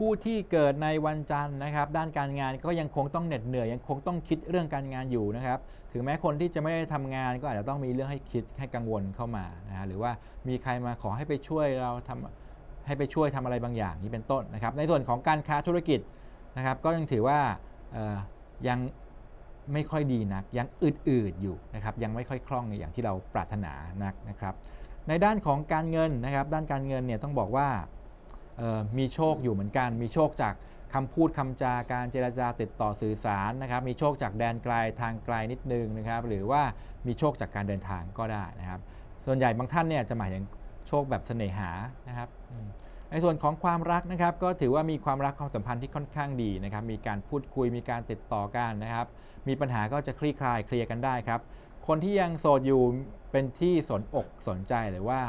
ผู้ที่เกิดในวันจันทร์นะครับ ด้านการงานก็ยังคงต้องเหน็ดเหนื่อยยังคงต้องคิดเรื่องการงานอยู่นะครับ ถึงแม้คนที่จะไม่ได้ทำงานก็อาจจะต้องมีเรื่องให้คิดให้กังวลเข้ามานะฮะหรือว่ามีใครมาขอให้ไปช่วยเราทำให้ไปช่วยทำอะไรบางอย่างนี้เป็นต้นนะครับ ในส่วนของการค้าธุรกิจนะครับ ก็ยังถือว่ายังไม่ค่อยดีนักยังอืดๆอยู่นะครับ ยังไม่ค่อยคล่องอย่างที่เราปรารถนานักนะครับ ในด้านของการเงินนะครับ ด้านการเงินเนี่ยต้องบอกว่า มีโชคอยู่เหมือนกัน มีโชคจากคำพูดคำจาการเจรจาติดต่อสื่อสารนะครับ มีโชคจากแดนไกลทางไกลนิดนึงนะครับ หรือว่ามีโชคจากการเดินทางก็ได้นะครับ ส่วนใหญ่บางท่านเนี่ยจะหมายถึงโชคแบบเสน่หานะครับ ในส่วนของความรักนะครับ ก็ถือว่ามีความรักความสัมพันธ์ที่ค่อนข้างดีนะครับ มีการพูดคุยมีการติดต่อกันนะครับ มีปัญหาก็จะคลี่คลายเคลียร์กันได้ครับ คนที่ยังโสดอยู่เป็นที่สนอกสนใจหรือว่า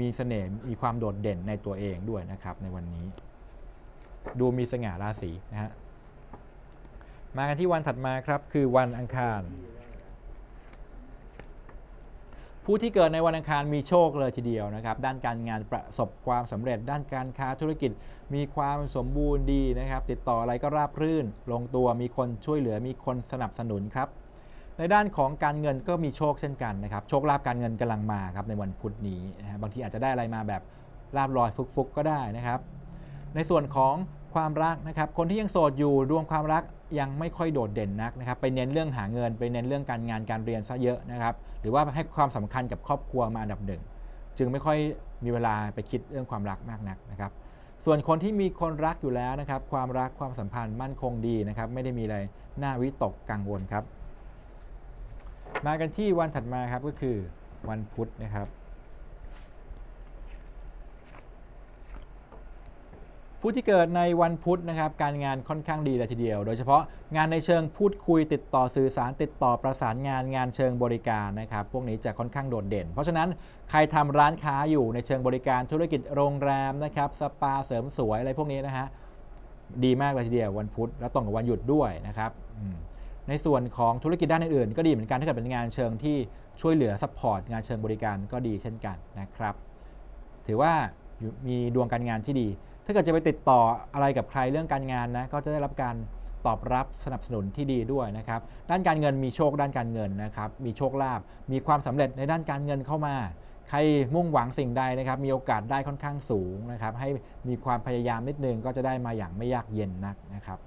มีเสน่ห์มีความโดดเด่นในตัวเองด้วยนะครับในวันนี้ ดูมีสง่าราศีนะฮะมากันที่วันถัดมาครับคือวันอังคาร ผู้ที่เกิดในวันอังคารมีโชคเลยทีเดียวนะครับ ด้านการงานประสบความสำเร็จ ด้านการค้าธุรกิจมีความสมบูรณ์ดีนะครับ ติดต่ออะไรก็ราบรื่น ลงตัวมีคนช่วยเหลือมีคนสนับสนุนครับ ในด้านของการเงินก็มีโชคเช่นกันนะครับ โชคลาภการเงินกำลังมาครับในวันพุธนี้นะฮะบางทีอาจจะได้อะไรมาแบบลาบลอยฟุกๆก็ได้นะครับ ในส่วนของความรักนะครับ คนที่ยังโสดอยู่ดวงความรักยังไม่ค่อยโดดเด่นนักนะครับ ไปเน้นเรื่องหาเงิน ไปเน้นเรื่องการงานการเรียนซะเยอะนะครับ หรือว่าให้ความสำคัญกับครอบครัวมาอันดับหนึ่ง จึงไม่ค่อยมีเวลาไปคิดเรื่องความรักมากนักนะครับ ส่วนคนที่มีคนรักอยู่แล้วนะครับ ความรักความสัมพันธ์มั่นคงดีนะครับ ไม่ได้มีอะไรน่าวิตกกังวลครับ มากันที่วันถัดมาครับก็คือวันพุธนะครับ ผู้ที่เกิดในวันพุธนะครับ การงานค่อนข้างดีเลยทีเดียว โดยเฉพาะงานในเชิงพูดคุยติดต่อสื่อสารติดต่อประสานงานงานเชิงบริการนะครับ พวกนี้จะค่อนข้างโดดเด่น เพราะฉะนั้นใครทำร้านค้าอยู่ในเชิงบริการธุรกิจโรงแรมนะครับสปาเสริมสวยอะไรพวกนี้นะฮะดีมากเลยทีเดียววันพุธแล้วตรงกับวันหยุดด้วยนะครับอืม ในส่วนของธุรกิจด้านอื่นๆก็ดีเหมือนกันถ้าเกิดเป็นงานเชิงที่ช่วยเหลือซัพพอร์ตงานเชิงบริการก็ดีเช่นกันนะครับ ถือว่ามีดวงการงานที่ดี ถ้าเกิดจะไปติดต่ออะไรกับใครเรื่องการงานนะก็จะได้รับการตอบรับสนับสนุนที่ดีด้วยนะครับ ด้านการเงินมีโชคด้านการเงินนะครับ มีโชคลาภ มีความสำเร็จในด้านการเงินเข้ามา ใครมุ่งหวังสิ่งใดนะครับ มีโอกาสได้ค่อนข้างสูงนะครับ ให้มีความพยายามนิดนึงก็จะได้มาอย่างไม่ยากเย็นนักนะครับ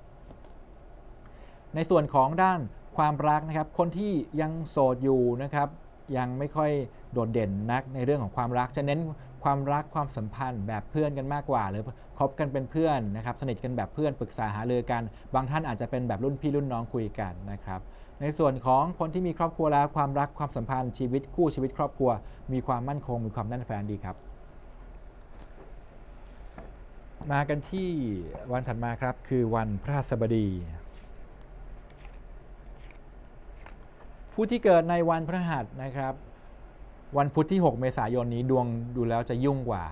ในส่วนของด้านความรักนะครับ คนที่ยังโสดอยู่นะครับยังไม่ค่อยโดดเด่นนักในเรื่องของความรัก จะเน้นความรักความสัมพันธ์แบบเพื่อนกันมากกว่า หรือคบกันเป็นเพื่อนนะครับ สนิทกันแบบเพื่อนปรึกษาหารือกัน บางท่านอาจจะเป็นแบบรุ่นพี่รุ่นน้องคุยกันนะครับ ในส่วนของคนที่มีครอบครัวแล้วความรักความสัมพันธ์ชีวิตคู่ชีวิตครอบครัว มีความมั่นคงมีความแน่นแฟนดีครับ มากันที่วันถัดมาครับคือวันพระหัสบดี ผู้ที่เกิดในวันพฤหัสนะครับ วันพุธที่ 6 เมษายนนี้ดวงดูแล้วจะยุ่งกว่า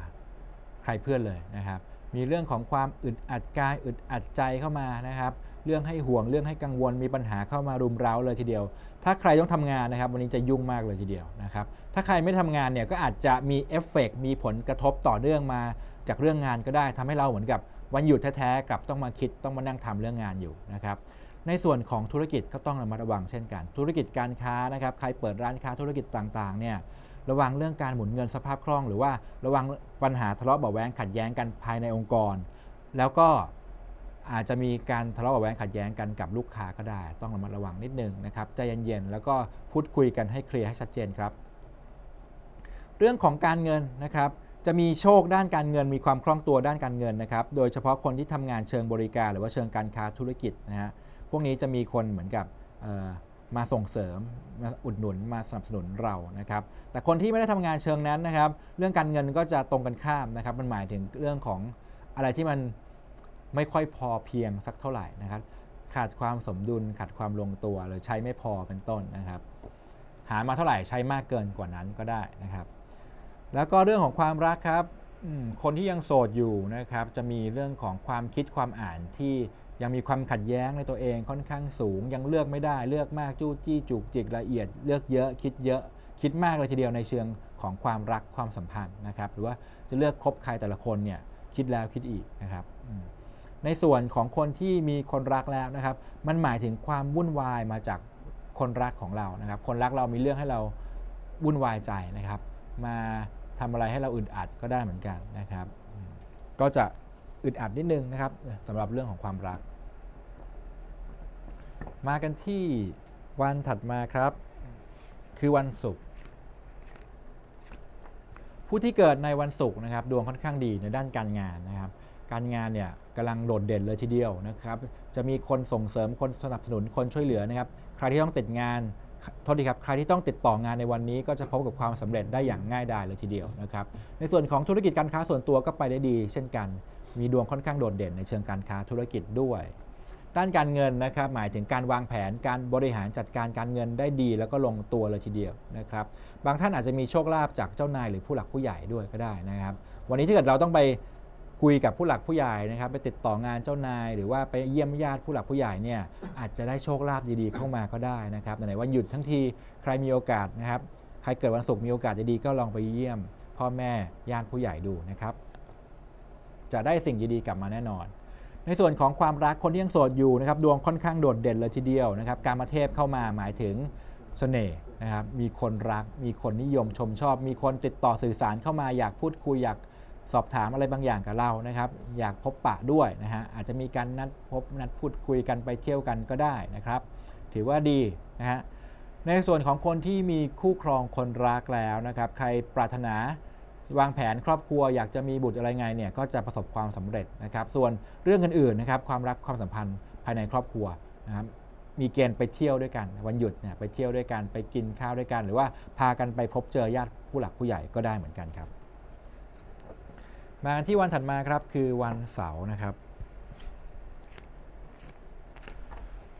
ใครเพื่อนเลยนะครับ มีเรื่องของความอึดอัดกายอึดอัดใจเข้ามานะครับ เรื่องให้ห่วงเรื่องให้กังวลมีปัญหาเข้ามารุมเร้าเลยทีเดียว ถ้าใครต้องทำงานนะครับ วันนี้จะยุ่งมากเลยทีเดียวนะครับ ถ้าใครไม่ทำงานเนี่ยก็อาจจะมีเอฟเฟกต์มีผลกระทบต่อเนื่องมาจากเรื่องงานก็ได้ทำให้เราเหมือนกับวันหยุดแท้ๆกลับต้องมาคิดต้องมานั่งทำเรื่องงานอยู่นะครับ ในส่วนของธุรกิจก็ต้องระมัดระวังเช่นกัน ธุรกิจการค้านะครับ ใครเปิดร้านค้าธุรกิจต่างๆ เนี่ยระวังเรื่องการหมุนเงินสภาพคล่อง หรือว่าระวังปัญหาทะเลาะเบาแวงขัดแย้งกันภายในองค์กร แล้วก็อาจจะมีการทะเลาะเบาแวงขัดแย้งกันกับลูกค้าก็ได้ ต้องระมัดระวังนิดนึงนะครับใจเย็นๆแล้วก็พูดคุยกันให้เคลียร์ให้ชัดเจนครับ เรื่องของการเงินนะครับ จะมีโชคด้านการเงิน มีความคล่องตัวด้านการเงินนะครับ โดยเฉพาะคนที่ทำงานเชิงบริการ หรือว่าเชิงการค้าธุรกิจนะฮะ วกนี้จะมีคนเหมือนกับมาส่งเสริมมาอุดหนุนมาสนับสนุนเรานะครับ แต่คนที่ไม่ได้ทำงานเชิงนั้นนะครับ เรื่องการเงินก็จะตรงกันข้ามนะครับ มันหมายถึงเรื่องของอะไรที่มันไม่ค่อยพอเพียงสักเท่าไหร่นะครับ ขาดความสมดุลขาดความลงตัวหรือใช้ไม่พอเป็นต้นนะครับ หามาเท่าไหร่ใช้มากเกินกว่านั้นก็ได้นะครับ แล้วก็เรื่องของความรักครับคนที่ยังโสดอยู่นะครับ จะมีเรื่องของความคิดความอ่านที่ ยังมีความขัดแย้งในตัวเองค่อนข้างสูง ยังเลือกไม่ได้เลือกมากจู้จี้จุกจิกละเอียด เลือกเยอะคิดเยอะคิดมากเลยทีเดียวในเชิงของความรักความสัมพันธ์นะครับ หรือว่าจะเลือกคบใครแต่ละคนเนี่ยคิดแล้วคิดอีกนะครับ ในส่วนของคนที่มีคนรักแล้วนะครับ มันหมายถึงความวุ่นวายมาจากคนรักของเรานะครับ คนรักเรามีเรื่องให้เราวุ่นวายใจนะครับ มาทำอะไรให้เราอึดอัดก็ได้เหมือนกันนะครับ ก็จะ อึดอัดนิดนึงนะครับสำหรับเรื่องของความรัก มากันที่วันถัดมาครับ คือวันศุกร์ผู้ที่เกิดในวันศุกร์นะครับ ดวงค่อนข้างดีในด้านการงานนะครับ การงานเนี่ยกำลังโดดเด่นเลยทีเดียวนะครับ จะมีคนส่งเสริมคนสนับสนุนคนช่วยเหลือนะครับ ใครที่ต้องติดงานโทษทีครับ ใครที่ต้องติดต่องานในวันนี้ก็จะพบกับความสำเร็จได้อย่างง่ายดายเลยทีเดียวนะครับ ในส่วนของธุรกิจการค้าส่วนตัวก็ไปได้ดี เช่นกัน มีดวงค่อนข้างโดดเด่นในเชิงการค้าธุรกิจด้วย ด้านการเงินนะครับหมายถึงการวางแผนการบริหารจัดการการเงินได้ดี แล้วก็ลงตัวเลยทีเดียวนะครับบางท่านอาจจะมีโชคลาภจากเจ้านายหรือผู้หลักผู้ใหญ่ด้วยก็ได้นะครับ วันนี้ถ้าเกิดเราต้องไปคุยกับผู้หลักผู้ใหญ่นะครับ ไปติดต่องานเจ้านาย หรือว่าไปเยี่ยมญาติผู้หลักผู้ใหญ่เนี่ยอาจจะได้โชคลาภดีๆเข้ามาก็ได้นะครับไหนว่าหยุดทั้งทีใครมีโอกาสนะครับใครเกิดวันศุกร์มีโอกาสดีๆก็ลองไปเยี่ยม พ่อแม่ญาติผู้ใหญ่ดูนะครับ จะได้สิ่งดีๆกลับมาแน่นอน ในส่วนของความรักคนที่ยังโสดอยู่นะครับดวงค่อนข้างโดดเด่นเลยทีเดียวนะครับการมาเทพเข้ามาหมายถึงเสน่ห์นะครับมีคนรัก มีคนนิยมชมชอบ มีคนติดต่อสื่อสารเข้ามาอยากพูดคุยอยากสอบถามอะไรบางอย่างกับเรานะครับ อยากพบปะด้วยนะฮะอาจจะมีการนัดพบนัดพูดคุยกันไปเที่ยวกันก็ได้นะครับ ถือว่าดีนะฮะในส่วนของคนที่มีคู่ครองคนรักแล้วนะครับ ใครปรารถนา วางแผนครอบครัวอยากจะมีบุตรอะไรไงเนี่ยก็จะประสบความสำเร็จนะครับ ส่วนเรื่องอื่นๆนะครับความรักความสัมพันธ์ภายในครอบครัวนะครับมีเกณฑ์ไปเที่ยวด้วยกัน วันหยุดเนี่ยไปเที่ยวด้วยกันไปกินข้าวด้วยกัน หรือว่าพากันไปพบเจอญาติผู้หลักผู้ใหญ่ก็ได้เหมือนกันครับ มาที่วันถัดมาครับคือวันเสาร์นะครับ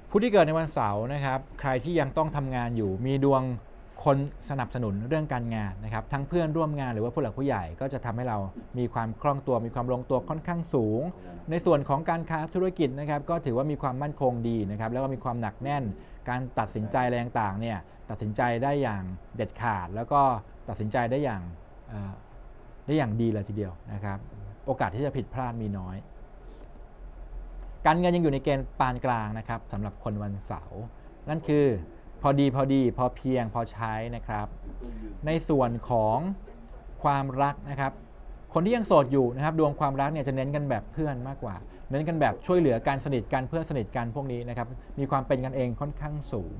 ผู้ที่เกิดในวันเสาร์นะครับ ใครที่ยังต้องทำงานอยู่มีดวง คนสนับสนุนเรื่องการงานนะครับ ทั้งเพื่อนร่วมงานหรือว่าผู้หลักผู้ใหญ่ก็จะทำให้เรามีความคล่องตัว มีความลงตัวค่อนข้างสูง ในส่วนของการค้าธุรกิจนะครับ ก็ถือว่ามีความมั่นคงดีนะครับ แล้วก็มีความหนักแน่น การตัดสินใจอะไรต่างๆเนี่ยตัดสินใจได้อย่างเด็ดขาด แล้วก็ตัดสินใจได้อย่างได้อย่างดีเลยทีเดียวนะครับ โอกาสที่จะผิดพลาดมีน้อย การเงินยังอยู่ในเกณฑ์ปานกลางนะครับสำหรับคนวันเสาร์นั่นคือ อดีพอดีพอเพียงพอใช้นะครับ ในส่วนของความรักนะครับ คนที่ยังโสดอยู่นะครับ ดวงความรักเนี่ยจะเน้นกันแบบเพื่อนมากกว่า เน้นกันแบบช่วยเหลือการสนิทกันเพื่อนสนิทกันพวกนี้นะครับ มีความเป็นกันเองค่อนข้างสูง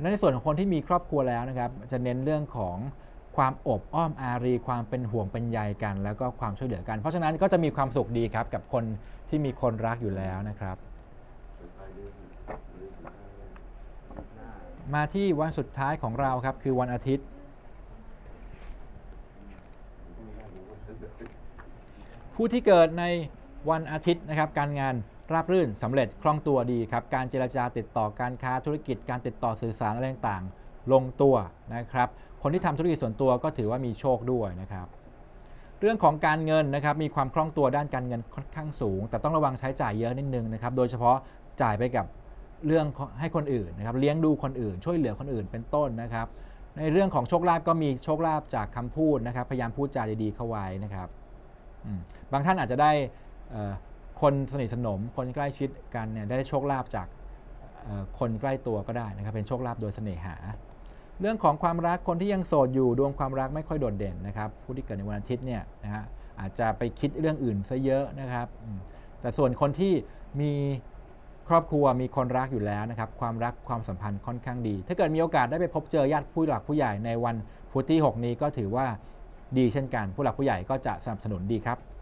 และในส่วนของคนที่มีครอบครัวแล้วนะครับ จะเน้นเรื่องของความอบอ้อมอารี ความเป็นห่วงเป็นใยกัน แล้วก็ความช่วยเหลือกัน เพราะฉะนั้นก็จะมีความสุขดีครับกับคนที่มีคนรักอยู่แล้วนะครับ มาที่วันสุดท้ายของเราครับ คือวันอาทิตย์ ผู้ที่เกิดในวันอาทิตย์นะครับ การงานราบรื่นสำเร็จคล่องตัวดีครับ การเจรจาติดต่อการค้าธุรกิจ การติดต่อสื่อสารอะไรต่างๆ ลงตัวนะครับ คนที่ทำธุรกิจส่วนตัวก็ถือว่ามีโชคด้วยนะครับ เรื่องของการเงินนะครับมีความคล่องตัวด้านการเงินค่อนข้างสูง แต่ต้องระวังใช้จ่ายเยอะนิดนึงนะครับ โดยเฉพาะจ่ายไปกับ เรื่องให้คนอื่นนะครับเลี้ยงดูคนอื่น ช่วยเหลือคนอื่นเป็นต้นนะครับ ในเรื่องของโชคลาภก็มีโชคลาภจากคำพูดนะครับ พยายามพูดจาดีๆเข้าไว้นะครับบางท่านอาจจะได้คนสนิทสนม คนใกล้ชิดกันเนี่ยได้โชคลาภจากคนใกล้ตัวก็ได้นะครับ เป็นโชคลาภโดยเสน่หา เรื่องของความรักคนที่ยังโสดอยู่ดวงความรักไม่ค่อยโดดเด่นนะครับ ผู้ที่เกิดในวันอาทิตย์เนี่ยนะฮะอาจจะไปคิดเรื่องอื่นซะเยอะนะครับ แต่ส่วนคนที่มี ครอบครัวมีคนรักอยู่แล้วนะครับความรักความสัมพันธ์ค่อนข้างดี ถ้าเกิดมีโอกาสได้ไปพบเจอญาติผู้หลักผู้ใหญ่ในวันพุธที่ 6 นี้ก็ถือว่าดีเช่นกัน ผู้หลักผู้ใหญ่ก็จะสนับสนุนดีครับ